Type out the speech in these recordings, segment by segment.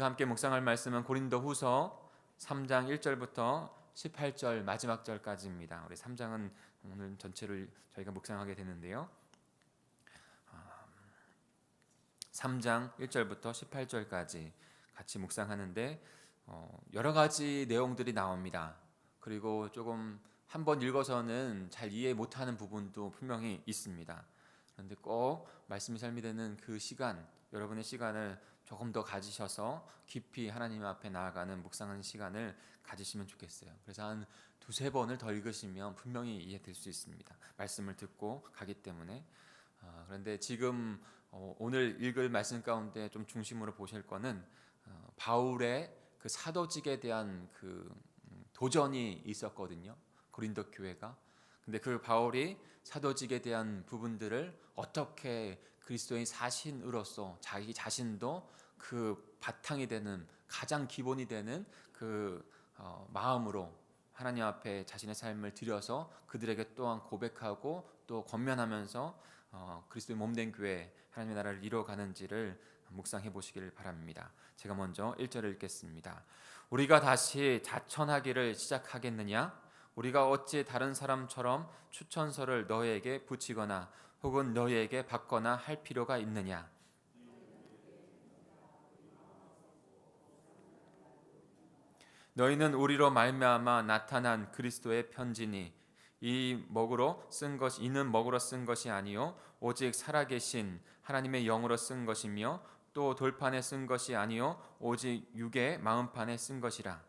우리가 함께 묵상할 말씀은 고린도후서 3장 1절부터 18절 마지막 절까지입니다. 우리 3장은 오늘 전체를 저희가 묵상하게 되는데요. 3장 1절부터 18절까지 같이 묵상하는데 어, 여러 가지 내용들이 나옵니다. 그리고 조금 한번 읽어서는 잘 이해 못하는 부분도 분명히 있습니다. 그런데 꼭 말씀이 삶이 되는 그 시간, 여러분의 시간을 조금 더 가지셔서 깊이 하나님 앞에 나아가는 묵상하는 시간을 가지시면 좋겠어요. 그래서 한 두세 번을 더 읽으시면 분명히 이해될 수 있습니다. 말씀을 듣고 가기 때문에. 어, 그런데 지금 어, 오늘 읽을 말씀 가운데 좀 중심으로 보실 거는 어, 바울의 그 사도직에 대한 그 음, 도전이 있었거든요. 고린도 교회가. 근데 그 바울이 사도직에 대한 부분들을 어떻게 그리스도인 사신으로서 자기 자신도 그 바탕이 되는 가장 기본이 되는 그 어, 마음으로 하나님 앞에 자신의 삶을 들여서 그들에게 또한 고백하고 또 권면하면서 어, 그리스도의 몸된 교회 하나님의 나라를 이루어가는지를 묵상해 보시기를 바랍니다. 제가 먼저 1절을 읽겠습니다. 우리가 다시 자천하기를 시작하겠느냐? 우리가 어찌 다른 사람처럼 추천서를 너희에게 붙이거나 혹은 너희에게 받거나 할 필요가 있느냐? 너희는 우리로 말미암아 나타난 그리스도의 편지니 이 먹으로 쓴 것이 이는 먹으로 쓴 것이 아니요 오직 살아계신 하나님의 영으로 쓴 것이며 또 돌판에 쓴 것이 아니요 오직 육의 마음판에 쓴 것이라.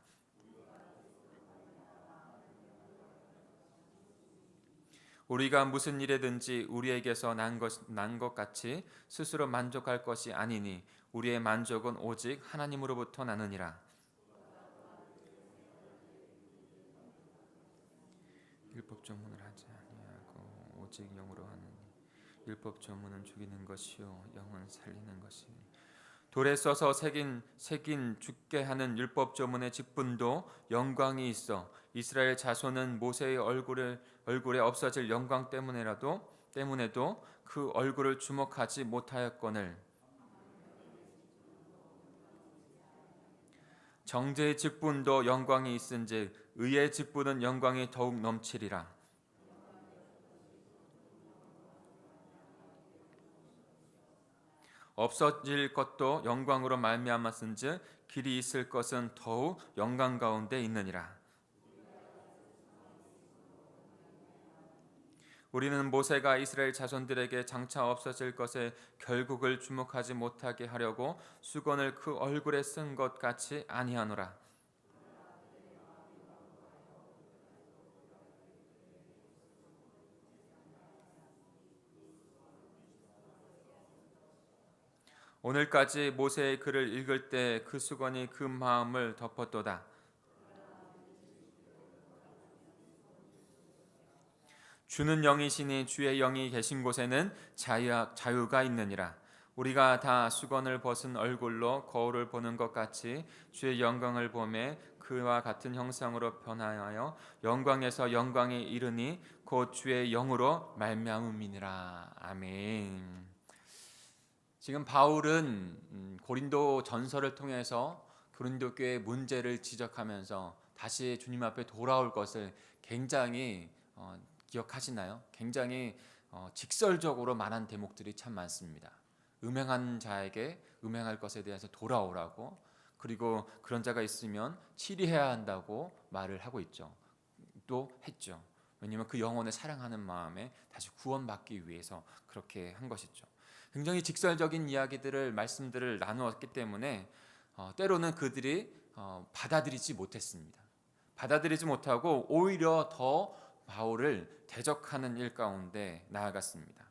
우리가 무슨 일에든지 우리에게서 난 것 난 것 같이 스스로 만족할 것이 아니니 우리의 만족은 오직 하나님으로부터 나느니라 율법 조문을 하지 아니하고 오직 영으로 하느니 율법 조문은 죽이는 것이요 영은 살리는 것이니 돌에 써서 새긴 새긴 죽게 하는 율법 조문의 직분도 영광이 있어 이스라엘 자손은 모세의 얼굴을 얼굴에 없어질 영광 때문에라도 때문에도 그 얼굴을 주목하지 못하였거늘. 정제의 직분도 영광이 있은즉 의의 직분은 영광이 더욱 넘치리라. 없어질 것도 영광으로 말미암았은즉 길이 있을 것은 더욱 영광 가운데 있느니라. 우리는 모세가 이스라엘 자손들에게 장차 없어질 것에 결국을 주목하지 못하게 하려고 수건을 그 얼굴에 쓴 것 같이 아니하노라. 오늘까지 모세의 글을 읽을 때 그 수건이 그 마음을 덮었도다. 주는 영이시니 주의 영이 계신 곳에는 자유, 자유 가 있느니라. 우리가 다 수건을 벗은 얼굴로 거울을 보는 것 같이 주의 영광을 보매 그와 같은 형상으로 변하여 영광에서 영광에 이르니 곧 주의 영으로 말미암음이니라. 아멘. 지금 바울은 음, 고린도 전설을 통해서 고린도 교회의 문제를 지적하면서 다시 주님 앞에 돌아올 것을 굉장히 어, 기억하시나요? 굉장히 어, 직설적으로 말한 대목들이 참 많습니다. 음행한 자에게 음행할 것에 대해서 돌아오라고 그리고 그런 자가 있으면 치리해야 한다고 말을 하고 있죠. 또 했죠. 왜냐하면 그 영혼을 사랑하는 마음에 다시 구원받기 위해서 그렇게 한 것이죠. 굉장히 직설적인 이야기들을 말씀들을 나누었기 때문에 어, 때로는 그들이 어, 받아들이지 못했습니다. 받아들이지 못하고 오히려 더 바울을 대적하는 일 가운데 나아갔습니다.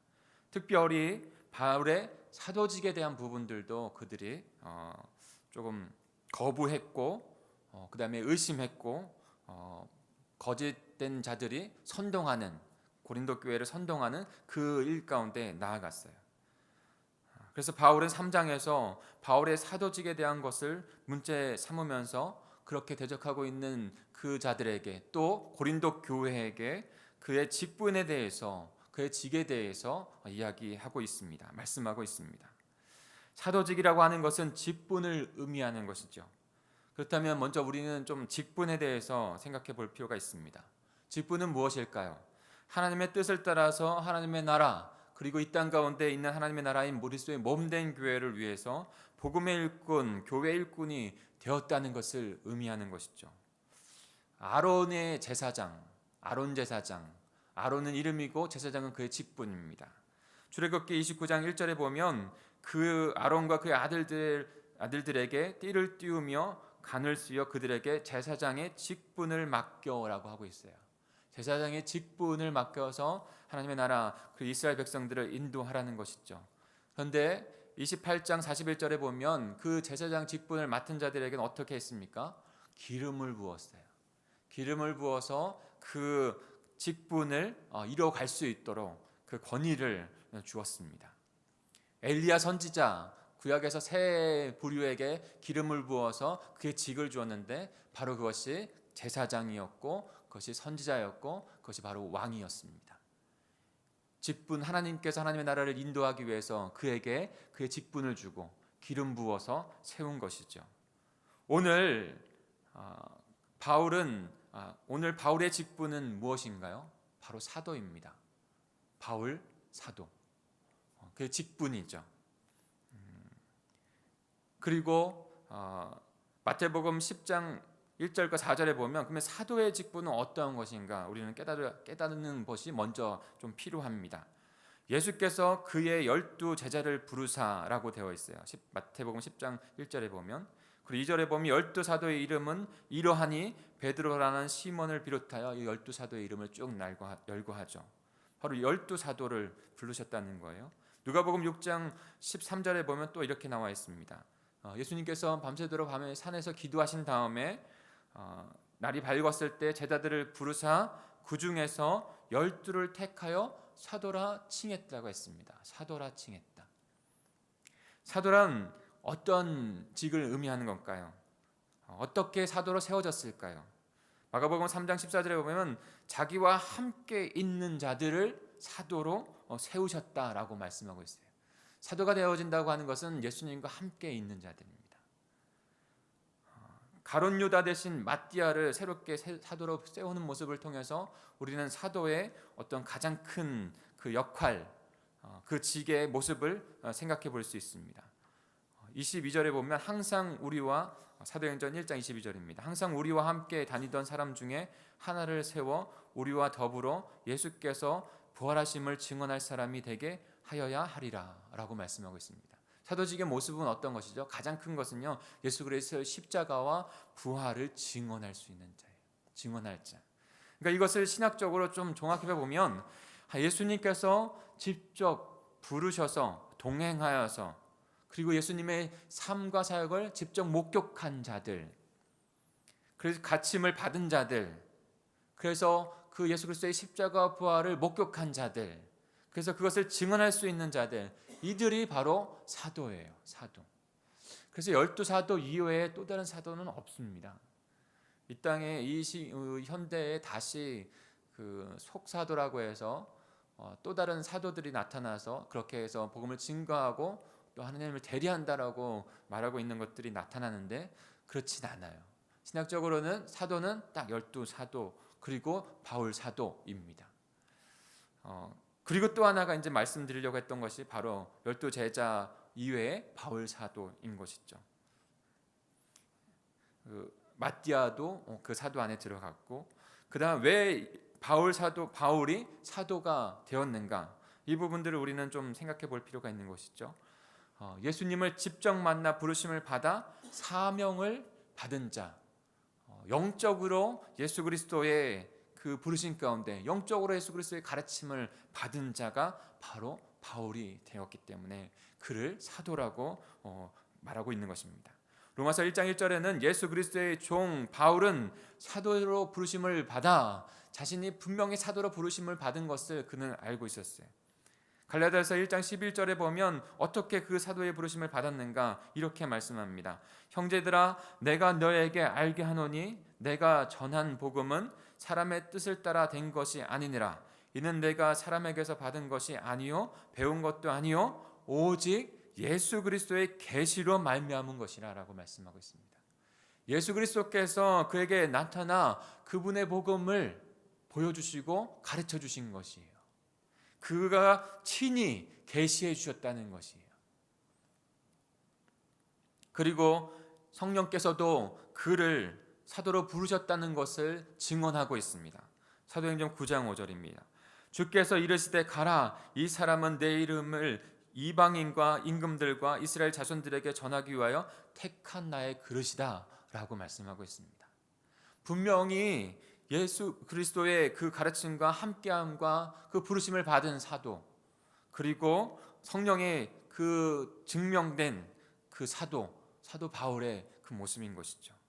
특별히 바울의 사도직에 대한 부분들도 그들이 어, 조금 거부했고 어, 그 다음에 의심했고 어, 거짓된 자들이 선동하는 고린도 교회를 선동하는 그 일 가운데 나아갔어요. 그래서 바울은 3장에서 바울의 사도직에 대한 것을 문제 삼으면서 그렇게 대적하고 있는 그 자들에게 또 고린도 교회에게 그의 직분에 대해서 그의 직에 대해서 이야기하고 있습니다. 말씀하고 있습니다. 사도직이라고 하는 것은 직분을 의미하는 것이죠. 그렇다면 먼저 우리는 좀 직분에 대해서 생각해 볼 필요가 있습니다. 직분은 무엇일까요? 하나님의 뜻을 따라서 하나님의 나라 그리고 이 땅 가운데 있는 하나님의 나라인 그리스도의 몸된 교회를 위해서 복음의 일꾼, 교회 일꾼이 되었다는 것을 의미하는 것이죠. 아론의 제사장, 아론 제사장, 아론은 이름이고 제사장은 그의 직분입니다. 출애굽기 29장 1절에 보면 그 아론과 그의 아들들 아들들에게 띠를 띄우며 간을 쓰여 그들에게 제사장의 직분을 맡겨라고 하고 있어요. 제사장의 직분을 맡겨서 하나님의 나라 그 이스라엘 백성들을 인도하라는 것이죠. 그런데 28장 41절에 보면 그 제사장 직분을 맡은 자들에게는 어떻게 했습니까? 기름을 부었어요. 기름을 부어서 그 직분을 어, 이뤄갈 수 있도록 그 권위를 주었습니다. 엘리야 선지자 구약에서 새 부류에게 기름을 부어서 그의 직을 주었는데 바로 그것이 제사장이었고 그것이 선지자였고 그것이 바로 왕이었습니다. 직분 하나님께서 하나님의 나라를 인도하기 위해서 그에게 그의 직분을 주고 기름 부어서 세운 것이죠. 오늘 어, 바울은 아, 오늘 바울의 직분은 무엇인가요? 바로 사도입니다. 바울 사도. 어, 그 직분이죠. 음, 그리고 어, 마태복음 10장 1절과 4절에 보면 그러면 사도의 직분은 어떠한 것인가 우리는 깨달을, 깨닫는 것이 먼저 좀 필요합니다. 예수께서 그의 열두 제자를 부르사라고 되어 있어요. 마태복음 10장 1절에 보면 그리고 2절에 보면 열두 사도의 이름은 이러하니 베드로라는 시몬을 비롯하여 이 열두 사도의 이름을 쭉 열거하죠. 바로 열두 사도를 부르셨다는 거예요. 누가복음 6장 13절에 보면 또 이렇게 나와 있습니다. 어, 예수님께서 밤새도록 밤에 산에서 기도하신 다음에 어, 날이 밝았을 때 제자들을 부르사 그 중에서 열두를 택하여 사도라 칭했다고 했습니다. 사도라 칭했다. 사도란 어떤 직을 의미하는 건가요? 어떻게 사도로 세워졌을까요? 마가복음 3장 14절에 보면 자기와 함께 있는 자들을 사도로 어, 세우셨다라고 말씀하고 있어요. 사도가 되어진다고 하는 것은 예수님과 함께 있는 자들입니다. 어, 가론 유다 대신 마띠아를 새롭게 사도로 세우는 모습을 통해서 우리는 사도의 어떤 가장 큰 그 역할, 어, 그 직의 모습을 생각해 볼 수 있습니다. 22절에 보면 항상 우리와 사도행전 1장 22절입니다. 항상 우리와 함께 다니던 사람 중에 하나를 세워 우리와 더불어 예수께서 부활하심을 증언할 사람이 되게 하여야 하리라라고 말씀하고 있습니다. 사도직의 모습은 어떤 것이죠? 가장 큰 것은요. 예수 그리스도의 십자가와 부활을 증언할 수 있는 자예요. 증언할 자. 그러니까 이것을 신학적으로 좀 종합해 보면 예수님께서 직접 부르셔서 동행하여서 그리고 예수님의 삶과 사역을 직접 목격한 자들, 그래서 가침을 받은 자들, 그래서 그 예수 그리스도의 십자가 부활을 목격한 자들, 그래서 그것을 증언할 수 있는 자들, 이들이 바로 사도예요. 사도. 그래서 열두 사도 이외에 또 다른 사도는 없습니다. 이 땅에 이 시, 어, 현대에 다시 그 속사도라고 해서 어, 또 다른 사도들이 나타나서 그렇게 해서 복음을 증거하고 또 하나님을 대리한다라고 말하고 있는 것들이 나타나는데 그렇진 않아요. 신학적으로는 사도는 딱 열두 사도 그리고 바울 사도입니다. 어, 그리고 또 하나가 이제 말씀드리려고 했던 것이 바로 열두 제자 이외에 바울 사도인 것이죠. 그 마띠아도 어, 그 사도 안에 들어갔고 그다음 왜 바울 사도 바울이 사도가 되었는가 이 부분들을 우리는 좀 생각해 볼 필요가 있는 것이죠. 어, 예수님을 직접 만나 부르심을 받아 사명을 받은 자, 어, 영적으로 예수 그리스도의 그 부르심 가운데 영적으로 예수 그리스도의 가르침을 받은 자가 바로 바울이 되었기 때문에 그를 사도라고 어, 말하고 있는 것입니다. 로마서 1장 1절에는 예수 그리스도의 종 바울은 사도로 부르심을 받아 자신이 분명히 사도로 부르심을 받은 것을 그는 알고 있었어요. 갈라디아서 1장 11절에 보면 어떻게 그 사도의 부르심을 받았는가 이렇게 말씀합니다. 형제들아 내가 너에게 알게 하노니 내가 전한 복음은 사람의 뜻을 따라 된 것이 아니니라. 이는 내가 사람에게서 받은 것이 아니요 배운 것도 아니요 오직 예수 그리스도의 계시로 말미암은 것이라라고 말씀하고 있습니다. 예수 그리스도께서 그에게 나타나 그분의 복음을 보여주시고 가르쳐 주신 것이에요. 그가 친히 계시해 주셨다는 것이에요. 그리고 성령께서도 그를 사도로 부르셨다는 것을 증언하고 있습니다. 사도행전 9장 5절입니다. 주께서 이르시되 가라 이 사람은 내 이름을 이방인과 임금들과 이스라엘 자손들에게 전하기 위하여 택한 나의 그릇이다라고 말씀하고 있습니다. 분명히 예수 그리스도의 그 가르침과 함께함과 그 부르심을 받은 사도 그리고 성령의 그 증명된 그 사도 사도 바울의 그 모습인 것이죠.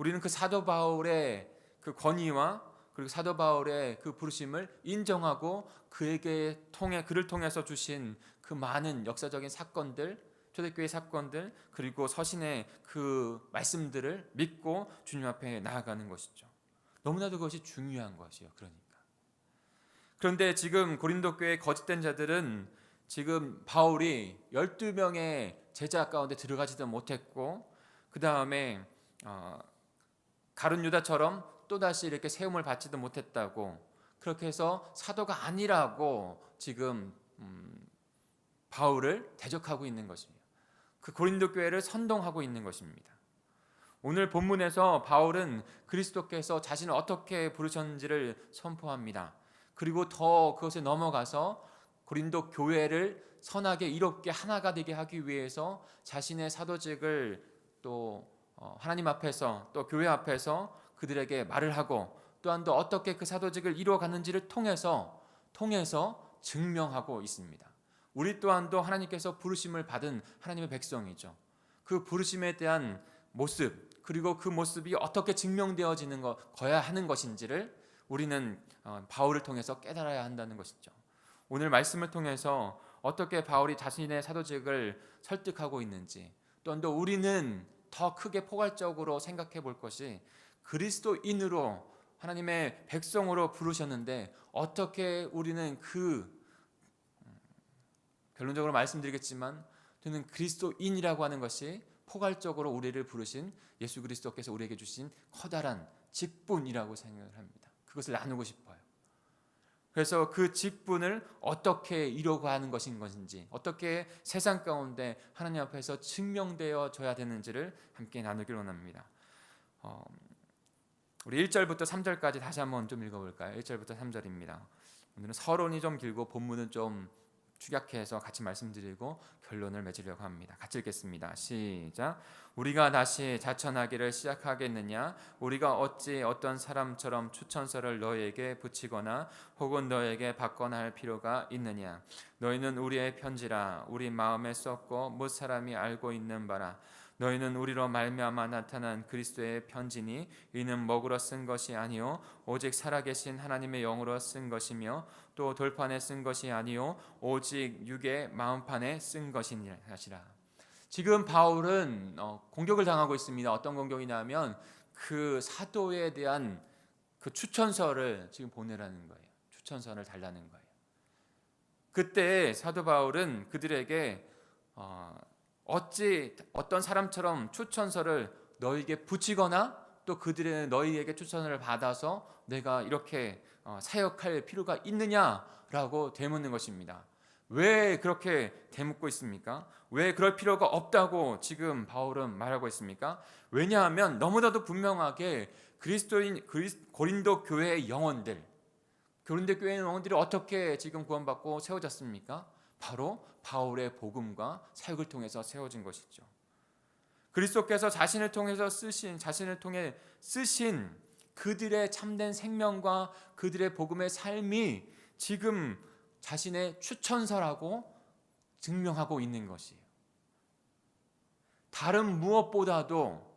우리는 그 사도 바울의 그 권위와 그리고 사도 바울의 그 부르심을 인정하고 그에게 통해 그를 통해서 주신 그 많은 역사적인 사건들, 초대교회 사건들 그리고 서신의 그 말씀들을 믿고 주님 앞에 나아가는 것이죠. 너무나도 그것이 중요한 것이요. 그러니까. 그런데 지금 고린도 교회 거짓된 자들은 지금 바울이 12명의 제자 가운데 들어가지도 못했고 그 다음에 어, 가룟 유다처럼 또다시 이렇게 세움을 받지도 못했다고 그렇게 해서 사도가 아니라고 지금 음, 바울을 대적하고 있는 것입니다. 그 고린도 교회를 선동하고 있는 것입니다. 오늘 본문에서 바울은 그리스도께서 자신을 어떻게 부르셨는지를 선포합니다. 그리고 더 그것에 넘어가서 고린도 교회를 선하게 이롭게 하나가 되게 하기 위해서 자신의 사도직을 또 어, 하나님 앞에서 또 교회 앞에서 그들에게 말을 하고 또한 또 어떻게 그 사도직을 이루어갔는지를 통해서 통해서 증명하고 있습니다. 우리 또한도 하나님께서 부르심을 받은 하나님의 백성이죠. 그 부르심에 대한 모습 그리고 그 모습이 어떻게 증명되어지는 거 거야 하는 것인지를 우리는 어, 바울을 통해서 깨달아야 한다는 것이죠. 오늘 말씀을 통해서 어떻게 바울이 자신의 사도직을 설득하고 있는지 또한 또 우리는 더 크게 포괄적으로 생각해 볼 것이 그리스도인으로 하나님의 백성으로 부르셨는데 어떻게 우리는 그 음, 결론적으로 말씀드리겠지만 저는 그리스도인이라고 하는 것이 포괄적으로 우리를 부르신 예수 그리스도께서 우리에게 주신 커다란 직분이라고 생각을 합니다. 그것을 나누고 싶어요. 그래서 그 직분을 어떻게 이루어가는 것인 것인지, 어떻게 세상 가운데 하나님 앞에서 증명되어 줘야 되는지를 함께 나누길 원합니다. 어, 우리 1절부터 3절까지 다시 한번 좀 읽어볼까요? 1절부터 3절입니다. 오늘은 서론이 좀 길고 본문은 좀 축약해서 같이 말씀드리고 결론을 맺으려고 합니다. 같이 읽겠습니다. 시작. 우리가 다시 자천하기를 시작하겠느냐? 우리가 어찌 어떤 사람처럼 추천서를 너에게 붙이거나 혹은 너에게 받거나 할 필요가 있느냐? 너희는 우리의 편지라 우리 마음에 썼고 못 사람이 알고 있는 바라. 너희는 우리로 말미암아 나타난 그리스도의 편지니 이는 먹으러 쓴 것이 아니요 오직 살아계신 하나님의 영으로 쓴 것이며 또 돌판에 쓴 것이 아니요 오직 육의 마음판에 쓴 것이니라. 지금 바울은 어, 공격을 당하고 있습니다. 어떤 공격이냐면 그 사도에 대한 그 추천서를 지금 보내라는 거예요. 추천서를 달라는 거예요. 그때 사도 바울은 그들에게 어, 어찌 어떤 사람처럼 추천서를 너에게 붙이거나 또 그들의 너희에게 추천을 받아서 내가 이렇게 어, 사역할 필요가 있느냐라고 되묻는 것입니다. 왜 그렇게 되묻고 있습니까? 왜 그럴 필요가 없다고 지금 바울은 말하고 있습니까? 왜냐하면 너무나도 분명하게 그리스도인 고린도 교회의 영혼들, 고린도 교회의 영혼들이 어떻게 지금 구원받고 세워졌습니까? 바로 바울의 복음과 사역을 통해서 세워진 것이죠. 그리스도께서 자신을 통해서 쓰신 자신을 통해 쓰신 그들의 참된 생명과 그들의 복음의 삶이 지금 자신의 추천서라고 증명하고 있는 것이에요. 다른 무엇보다도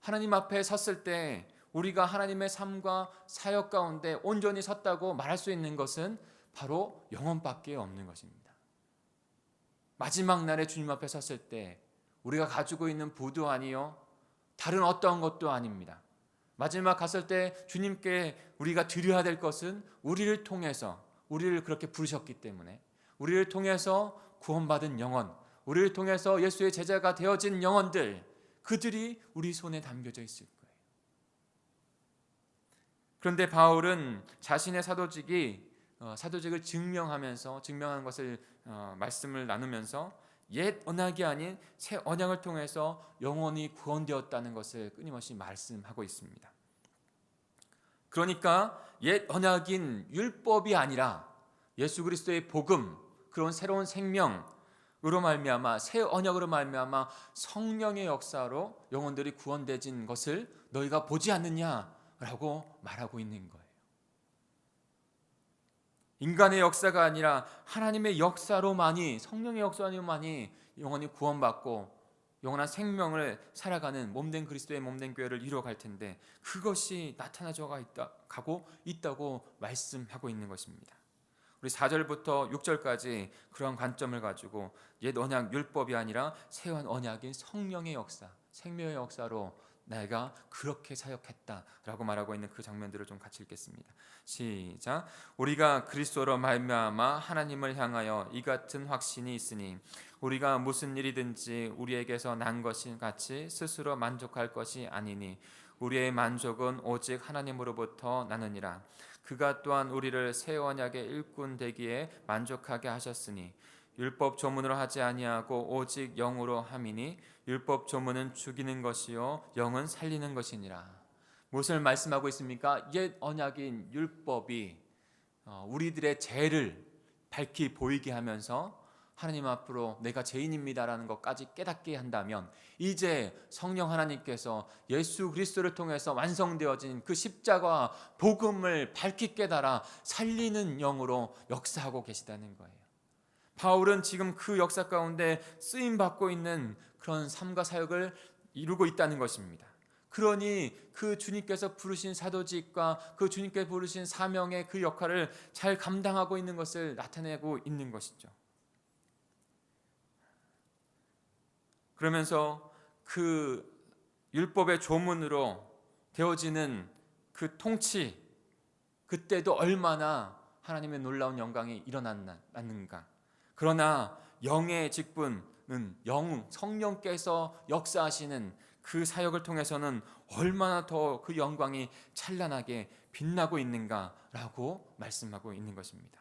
하나님 앞에 섰을 때 우리가 하나님의 삶과 사역 가운데 온전히 섰다고 말할 수 있는 것은 바로 영혼밖에 없는 것입니다. 마지막 날에 주님 앞에 섰을 때 우리가 가지고 있는 부도 아니요 다른 어떠한 것도 아닙니다. 마지막 갔을 때 주님께 우리가 드려야 될 것은 우리를 통해서 우리를 그렇게 부르셨기 때문에 우리를 통해서 구원받은 영혼, 우리를 통해서 예수의 제자가 되어진 영혼들 그들이 우리 손에 담겨져 있을 거예요. 그런데 바울은 자신의 사도직이 어, 사도직을 증명하면서 증명하는 것을 어, 말씀을 나누면서 옛 언약이 아닌 새 언약을 통해서 영혼이 구원되었다는 것을 끊임없이 말씀하고 있습니다. 그러니까 옛 언약인 율법이 아니라 예수 그리스도의 복음 그런 새로운 생명으로 말미암아 새 언약으로 말미암아 성령의 역사로 영혼들이 구원되진 것을 너희가 보지 않느냐라고 말하고 있는 거예요. 인간의 역사가 아니라 하나님의 역사로만이 성령의 역사로만이 영혼이 구원받고 영원한 생명을 살아가는 몸된 그리스도의 몸된 교회를 이루어갈 텐데 그것이 나타나져가 있다 가고 있다고 말씀하고 있는 것입니다. 우리 4절부터 6절까지 그런 관점을 가지고 옛 언약 율법이 아니라 새 언약인 성령의 역사, 생명의 역사로 내가 그렇게 사역했다라고 말하고 있는 그 장면들을 좀 같이 읽겠습니다. 시작. 우리가 그리스도로 말미암아 하나님을 향하여 이 같은 확신이 있으니 우리가 무슨 일이든지 우리에게서 난 것이 같이 스스로 만족할 것이 아니니 우리의 만족은 오직 하나님으로부터 나느니라. 그가 또한 우리를 새 언약의 일꾼 되기에 만족하게 하셨으니 율법 조문으로 하지 아니하고 오직 영으로 함이니 율법 조문은 죽이는 것이요 영은 살리는 것이니라. 무엇을 말씀하고 있습니까? 옛 언약인 율법이 어, 우리들의 죄를 밝히 보이게 하면서 하나님 앞으로 내가 죄인입니다라는 것까지 깨닫게 한다면 이제 성령 하나님께서 예수 그리스도를 통해서 완성되어진 그 십자가 복음을 밝히 깨달아 살리는 영으로 역사하고 계시다는 거예요. 바울은 지금 그 역사 가운데 쓰임 받고 있는 그런 삶과 사역을 이루고 있다는 것입니다. 그러니 그 주님께서 부르신 사도직과 그 주님께 부르신 사명의 그 역할을 잘 감당하고 있는 것을 나타내고 있는 것이죠. 그러면서 그 율법의 조문으로 되어지는 그 통치 그때도 얼마나 하나님의 놀라운 영광이 일어났는가. 그러나 영의 직분은 영 성령께서 역사하시는 그 사역을 통해서는 얼마나 더 그 영광이 찬란하게 빛나고 있는가라고 말씀하고 있는 것입니다.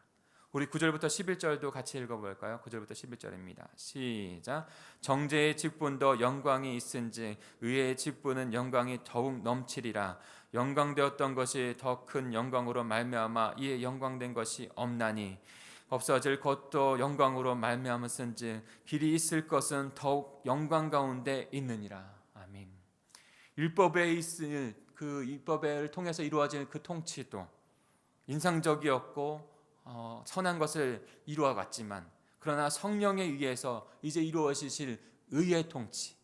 우리 9절부터 11절도 같이 읽어볼까요? 9절부터 11절입니다. 시작. 정제의 직분도 영광이 있은지 의의 직분은 영광이 더욱 넘치리라. 영광되었던 것이 더 큰 영광으로 말미암아 이에 영광된 것이 없나니 없어질 것도 영광으로 말미암았은지 길이 있을 것은 더욱 영광 가운데 있느니라. 아멘. 율법에 있을 그 율법을 통해서 이루어질 그 통치도 인상적이었고 어, 선한 것을 이루어 갔지만 그러나 성령에 의해서 이제 이루어지실 의의 통치,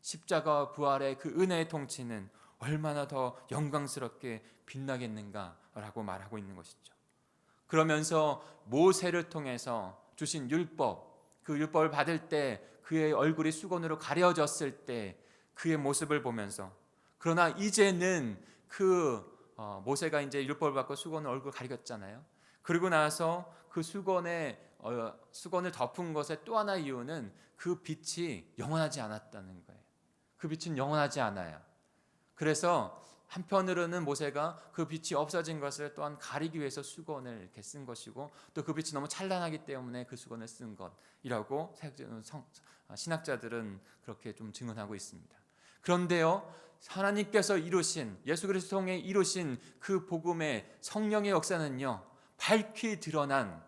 십자가 부활의 그 은혜의 통치는 얼마나 더 영광스럽게 빛나겠는가라고 말하고 있는 것이죠. 그러면서 모세를 통해서 주신 율법, 그 율법을 받을 때 그의 얼굴이 수건으로 가려졌을 때 그의 모습을 보면서 그러나 이제는 그 어, 모세가 이제 율법을 받고 수건을 얼굴 가리겼잖아요. 그리고 나서 그 수건에 어, 수건을 덮은 것의 또 하나 이유는 그 빛이 영원하지 않았다는 거예요. 그 빛은 영원하지 않아요. 그래서 한편으로는 모세가 그 빛이 없어진 것을 또한 가리기 위해서 수건을 이렇게 쓴 것이고 또 그 빛이 너무 찬란하기 때문에 그 수건을 쓴 것이라고 신학자들은 그렇게 좀 증언하고 있습니다. 그런데요, 하나님께서 이루신 예수 그리스도 통해 이루신 그 복음의 성령의 역사는요 밝히 드러난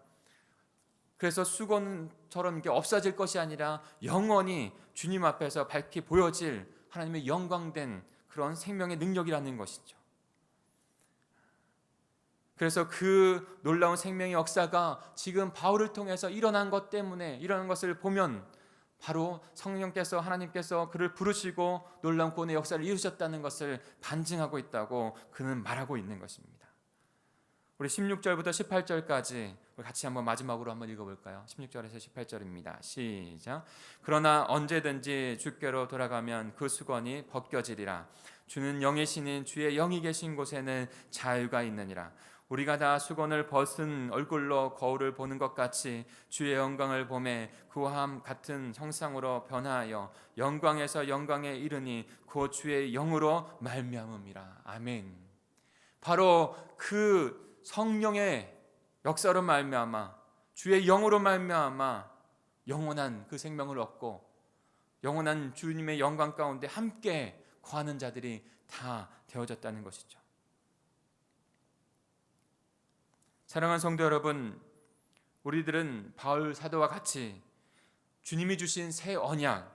그래서 수건처럼 이게 없어질 것이 아니라 영원히 주님 앞에서 밝히 보여질 하나님의 영광된 그런 생명의 능력이라는 것이죠. 그래서 그 놀라운 생명의 역사가 지금 바울을 통해서 일어난 것 때문에 일어난 것을 보면 바로 성령께서 하나님께서 그를 부르시고 놀라운 구원의 역사를 이루셨다는 것을 반증하고 있다고 그는 말하고 있는 것입니다. 우리 16절부터 18절까지 같이 한번 마지막으로 한번 읽어볼까요? 16절에서 18절입니다. 시작. 그러나 언제든지 주께로 돌아가면 그 수건이 벗겨지리라. 주는 영의 신인 주의 영이 계신 곳에는 자유가 있느니라. 우리가 다 수건을 벗은 얼굴로 거울을 보는 것 같이 주의 영광을 보매 그와 같은 형상으로 변하여 영광에서 영광에 이르니 곧 주의 영으로 말미암음이라 아멘. 바로 그 성령의 역사로 말미암아 주의 영으로 말미암아 영원한 그 생명을 얻고 영원한 주님의 영광 가운데 함께 거하는 자들이 다 되어졌다는 것이죠. 사랑하는 성도 여러분, 우리들은 바울 사도와 같이 주님이 주신 새 언약,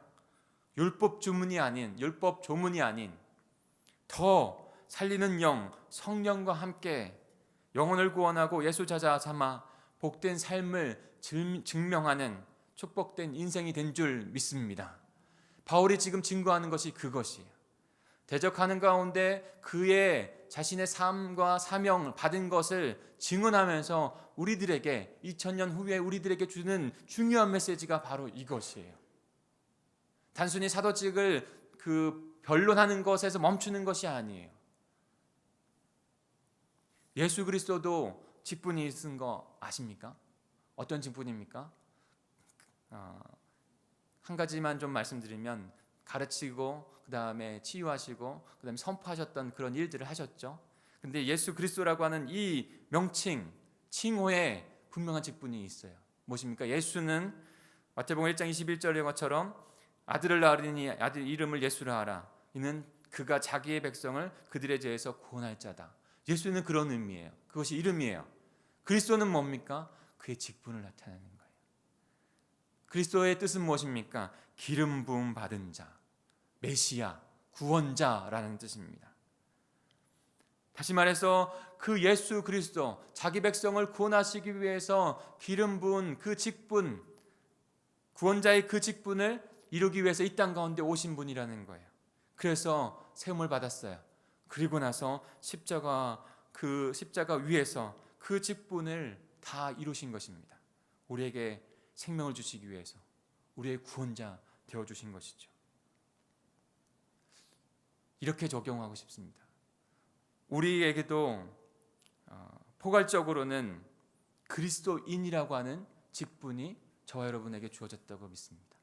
율법 주문이 아닌 율법 조문이 아닌 더 살리는 영 성령과 함께 영혼을 구원하고 예수 자자 삼아 복된 삶을 증- 증명하는 축복된 인생이 된 줄 믿습니다. 바울이 지금 증거하는 것이 그것이에요. 대적하는 가운데 그의 자신의 삶과 사명 받은 것을 증언하면서 우리들에게 2000년 후에 우리들에게 주는 중요한 메시지가 바로 이것이에요. 단순히 사도직을 그 변론하는 것에서 멈추는 것이 아니에요. 예수 그리스도도 직분이 있은 거 아십니까? 어떤 직분입니까? 어, 한 가지만 좀 말씀드리면 가르치고 그 다음에 치유하시고 그 다음에 선포하셨던 그런 일들을 하셨죠. 근데 예수 그리스도라고 하는 이 명칭, 칭호에 분명한 직분이 있어요. 무엇입니까? 예수는 마태복음 1장 21절의 것처럼 아들을 낳으리니 아들 이름을 예수라 하라. 이는 그가 자기의 백성을 그들의 죄에서 구원할 자다. 예수는 그런 의미예요. 그것이 이름이에요. 그리스도는 뭡니까? 그의 직분을 나타내는 거예요. 그리스도의 뜻은 무엇입니까? 기름 부음 받은 자, 메시아, 구원자라는 뜻입니다. 다시 말해서 그 예수 그리스도 자기 백성을 구원하시기 위해서 기름 부은 그 직분 구원자의 그 직분을 이루기 위해서 이 땅 가운데 오신 분이라는 거예요. 그래서 세움을 받았어요. 그리고 나서 십자가 그 십자가 위에서 그 직분을 다 이루신 것입니다. 우리에게 생명을 주시기 위해서 우리의 구원자 되어 주신 것이죠. 이렇게 적용하고 싶습니다. 우리에게도 어, 포괄적으로는 그리스도인이라고 하는 직분이 저와 여러분에게 주어졌다고 믿습니다.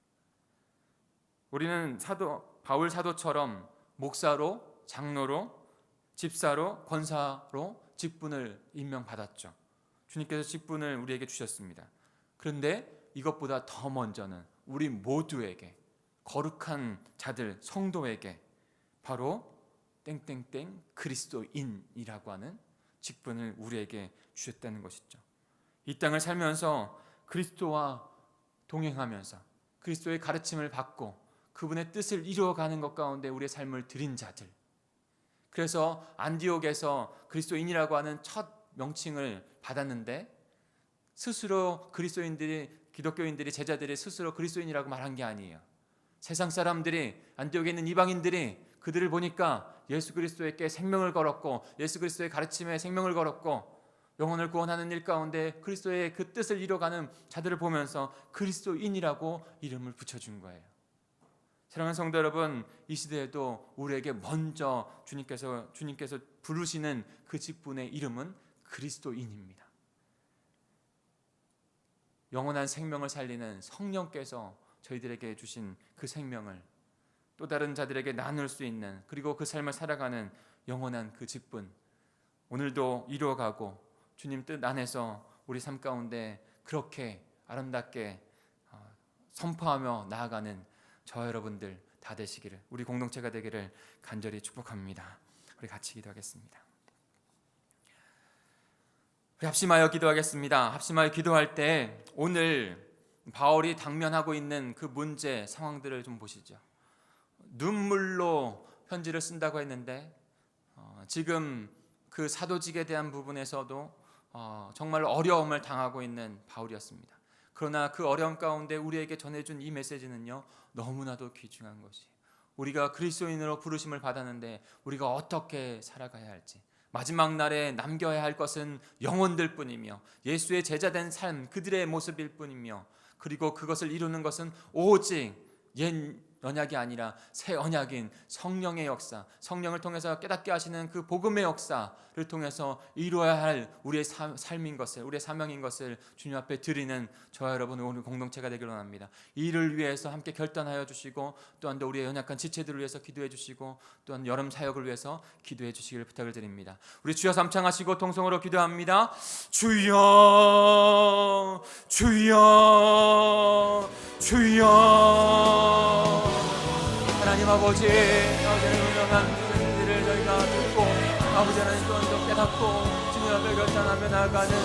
우리는 사도 바울 사도처럼 목사로, 장로로, 집사로, 권사로 직분을 임명받았죠. 주님께서 직분을 우리에게 주셨습니다. 그런데 이것보다 더 먼저는 우리 모두에게 거룩한 자들 성도에게 바로 땡땡땡 그리스도인이라고 하는 직분을 우리에게 주셨다는 것이죠. 이 땅을 살면서 그리스도와 동행하면서 그리스도의 가르침을 받고 그분의 뜻을 이루어가는 것 가운데 우리의 삶을 드린 자들. 그래서 안디옥에서 그리스도인이라고 하는 첫 명칭을 받았는데 스스로 그리스도인들이 기독교인들이 제자들이 스스로 그리스도인이라고 말한 게 아니에요. 세상 사람들이 안디옥에 있는 이방인들이 그들을 보니까 예수 그리스도에게 생명을 걸었고 예수 그리스도의 가르침에 생명을 걸었고 영혼을 구원하는 일 가운데 그리스도의 그 뜻을 이뤄가는 자들을 보면서 그리스도인이라고 이름을 붙여준 거예요. 사랑하는 성도 여러분, 이 시대에도 우리에게 먼저 주님께서 주님께서 부르시는 그 직분의 이름은 그리스도인입니다. 영원한 생명을 살리는 성령께서 저희들에게 주신 그 생명을 또 다른 자들에게 나눌 수 있는 그리고 그 삶을 살아가는 영원한 그 직분 오늘도 이루어가고 주님 뜻 안에서 우리 삶 가운데 그렇게 아름답게 어, 선포하며 나아가는 저 여러분들 다 되시기를 우리 공동체가 되기를 간절히 축복합니다. 우리 같이 기도하겠습니다. 우리 합심하여 기도하겠습니다. 합심하여 기도할 때 오늘 바울이 당면하고 있는 그 문제 상황들을 좀 보시죠. 눈물로 편지를 쓴다고 했는데 어, 지금 그 사도직에 대한 부분에서도 어, 정말 어려움을 당하고 있는 바울이었습니다. 그러나 그 어려움 가운데 우리에게 전해준 이 메시지는요 너무나도 귀중한 것이 우리가 그리스도인으로 부르심을 받았는데 우리가 어떻게 살아가야 할지 마지막 날에 남겨야 할 것은 영혼들 뿐이며 예수의 제자된 삶 그들의 모습일 뿐이며 그리고 그것을 이루는 것은 오직 옛 언약이 아니라 새 언약인 성령의 역사, 성령을 통해서 깨닫게 하시는 그 복음의 역사를 통해서 이루어야 할 우리의 삶- 삶인 것을, 우리의 사명인 것을 주님 앞에 드리는 저와 여러분 오늘 공동체가 되기를 원합니다. 이 일을 위해서 함께 결단하여 주시고 또한 또 우리의 연약한 지체들을 위해서 기도해 주시고 또한 여름 사역을 위해서 기도해 주시기를 부탁을 드립니다. 우리 주여 삼창하시고 통성으로 기도합니다. 주여, 주여, 주여. 하나님 아버지, 아버지는 유명한 일을 저희가 듣고 아버지 하나님 또한 또 깨닫고 주님 앞에 결단하며 나아가는